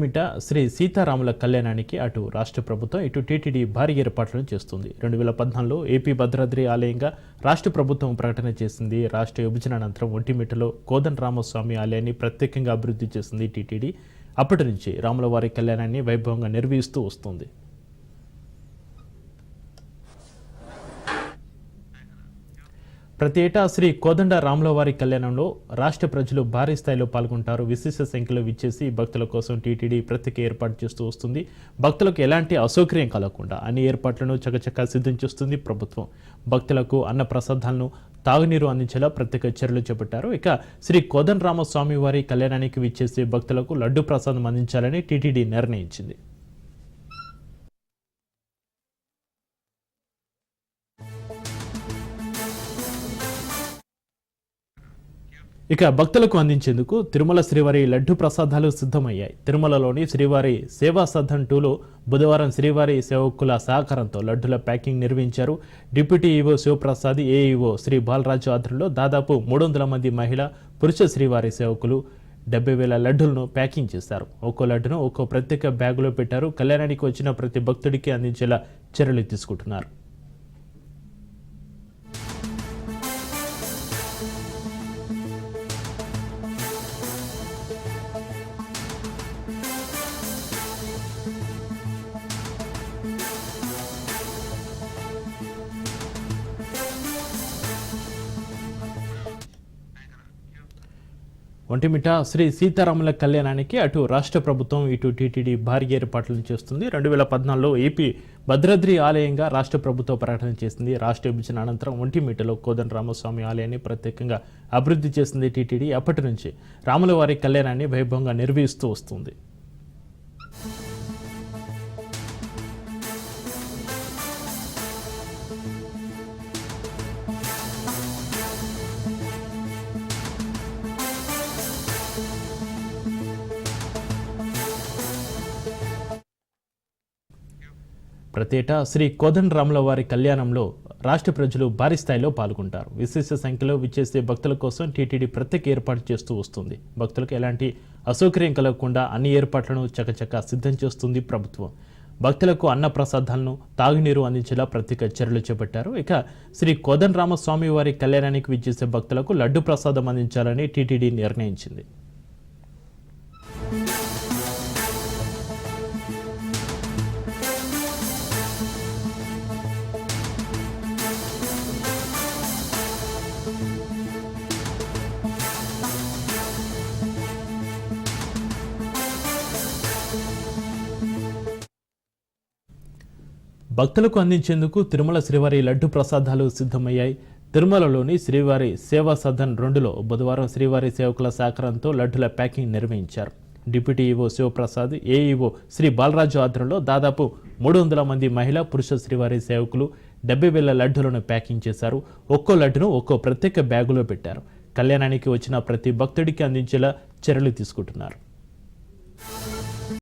మిట శ్రీ సీతారాముల కళ్యాణానికి అటు రాష్ట్ర ప్రభుత్వం ఇటు టీటీడీ భారీ ఏర్పాట్లను చేస్తుంది. రెండు వేల పద్నాలుగులో ఏపీ భద్రాద్రి ఆలయంగా రాష్ట్ర ప్రభుత్వం ప్రకటన చేసింది. రాష్ట్ర విభజన అనంతరం ఒంటిమిటలో కోదన్ రామస్వామి ఆలయాన్ని ప్రత్యేకంగా అభివృద్ధి చేసింది టీటీడీ. అప్పటి నుంచి రాములవారి కళ్యాణాన్ని వైభవంగా నిర్వహిస్తూ వస్తుంది. ప్రతి ఏటా శ్రీ కోదండ రాములవారి కళ్యాణంలో రాష్ట్ర ప్రజలు భారీ స్థాయిలో పాల్గొంటారు. విశేష సంఖ్యలో విచ్చేసి భక్తుల కోసం టీటీడీ ప్రత్యేక ఏర్పాటు చేస్తూ వస్తుంది. భక్తులకు ఎలాంటి అసౌకర్యం కలగకుండా అన్ని ఏర్పాట్లను చకచకా సిద్ధం చేస్తుంది ప్రభుత్వం. భక్తులకు అన్న ప్రసాదాలను తాగునీరు అందించేలా ప్రత్యేక చర్యలు చేపట్టారు. ఇక శ్రీ కోదండ రామస్వామి వారి కళ్యాణానికి విచ్చేసే భక్తులకు లడ్డు ప్రసాదం అందించాలని టీటీడీ నిర్ణయించింది. ఇక భక్తులకు అందించేందుకు తిరుమల శ్రీవారి లడ్డు ప్రసాదాలు సిద్ధమయ్యాయి. తిరుమలలోని శ్రీవారి సేవా సదన్ టూలో బుధవారం శ్రీవారి సేవకుల సహకారంతో లడ్డుల ప్యాకింగ్ నిర్వహించారు. Deputy EO Sivaprasad AEO Sri Balaraju ఆధ్వర్యంలో దాదాపు మూడు వందల మంది మహిళ పురుష శ్రీవారి సేవకులు డెబ్బై వేల లడ్డులను ప్యాకింగ్ చేశారు. ఒక్కో లడ్డును ఒక్కో ప్రత్యేక బ్యాగులో పెట్టారు. కళ్యాణానికి వచ్చిన ప్రతి భక్తుడికి అందించేలా చర్యలు తీసుకుంటున్నారు. ఒంటిమిట శ్రీ సీతారాముల కళ్యాణానికి అటు రాష్ట్ర ప్రభుత్వం ఇటు టీటీడీ భారీ ఏర్పాట్లను చేస్తుంది. రెండు వేల పద్నాలుగులో ఏపీ భద్రాద్రి ఆలయంగా రాష్ట్ర ప్రభుత్వం ప్రకటన చేసింది. రాష్ట్ర విభజన అనంతరం ఒంటిమిటలో కోదండ రామస్వామి ఆలయాన్ని ప్రత్యేకంగా అభివృద్ధి చేసింది టీటీడీ. అప్పటి నుంచి రాముల వారి కళ్యాణాన్ని వైభవంగా నిర్వహిస్తూ వస్తుంది. ప్రతేటా శ్రీ కోదండ రాముల వారి కళ్యాణంలో రాష్ట్ర ప్రజలు భారీ స్థాయిలో పాల్గొంటారు. విశేష సంఖ్యలో విచ్చేసే భక్తుల కోసం టీటీడీ ప్రత్యేక ఏర్పాటు చేస్తూ వస్తుంది. భక్తులకు ఎలాంటి అసౌకర్యం కలగకుండా అన్ని ఏర్పాట్లను చకచకా సిద్ధం చేస్తుంది ప్రభుత్వం. భక్తులకు అన్న ప్రసాదాలను తాగునీరు అందించేలా ప్రత్యేక చర్యలు చేపట్టారు. ఇక శ్రీ కోదండ రామస్వామి వారి కళ్యాణానికి విచ్చేసే భక్తులకు లడ్డు ప్రసాదం అందించాలని టీటీడీ నిర్ణయించింది. భక్తులకు అందించేందుకు తిరుమల శ్రీవారి లడ్డు ప్రసాదాలు సిద్ధమయ్యాయి. తిరుమలలోని శ్రీవారి సేవా సదన్ రెండులో బుధవారం శ్రీవారి సేవకుల సహకారంతో లడ్డుల ప్యాకింగ్ నిర్వహించారు. Deputy EO Sivaprasad AEO Sri Balaraju ఆధ్వర్యంలో దాదాపు మూడు వందల మంది మహిళా పురుష శ్రీవారి సేవకులు డెబ్బై వేల లడ్డులను ప్యాకింగ్ చేశారు. ఒక్కో లడ్డును ఒక్కో ప్రత్యేక బ్యాగులో పెట్టారు. కళ్యాణానికి వచ్చిన ప్రతి భక్తుడికి అందించేలా చర్యలు తీసుకుంటున్నారు.